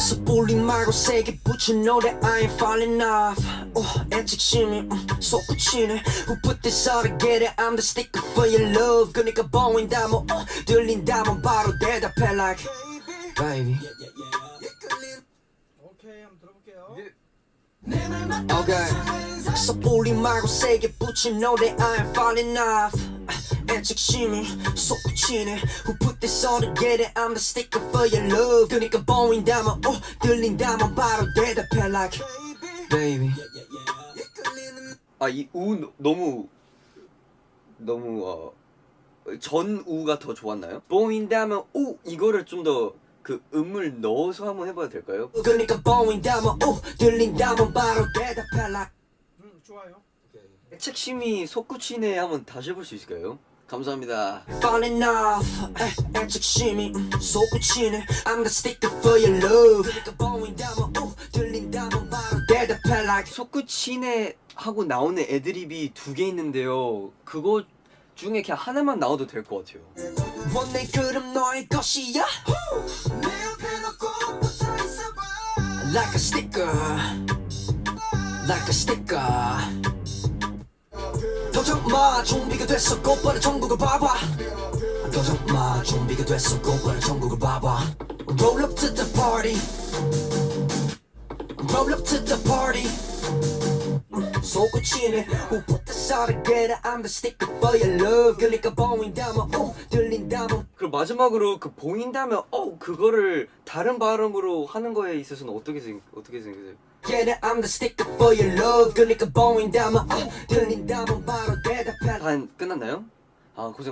섣불리 말고 세게 붙인 노래 I ain't falling off 어, 애착심이 음, 솟구치네 Who put this all together I'm the sticker for your love 그니까 보인다면 어, 들린다면 바로 대답해 like Baby 오케이 한번 들어볼게요. Okay 섣불리 말고 세게 붙인 노래 I ain't falling off 애착심이 솟구치네 Who put this all together I'm the sticker for your love 그니까 보인다면 어, 들린다면 바로 대답해 like Baby 아이 우 너무 너무 어 전우가 더 좋았나요? 보인다면 오 이거를 좀 더 그 음을 넣어서 한번 해봐도 될까요? 그니까 보인다면 어, 들린다면 바로 대답해 like 음 좋아요. 책심이 속구치네 한번 다시 해볼 수 있을까요? 감사합니다. Off 애, 애착심이 음, 솟구치네 I'm the sticker for your love 그니까 보인다면 어, 들린다면 바로 대답해 like 속구치네 하고 나오는 애드립이 두 개 있는데요. 그거 중에 그냥 하나만 나와도 될 것 같아요. 원내 그럼 너의 것이야 Like a sticker Like a sticker 더정마 준비가 됐어 곧바로 전국을 봐봐 더정마 준비가 됐어 곧바로 전국을 봐봐 Roll up to the party Roll up to the party this all together I'm the sticker for your love 그러니까 보인다면 어 들린다면 그리고 마지막으로 그 보인다면 어 그거를 다른 발음으로 하는 거에 있어서는 어떻게 생 어떻게 생각하세요? Yeah, I'm the sticker for your love. 그러니까 보인다면, 어, 들린다면 바로 대답해. 반 끝났나요? 아 고생 많.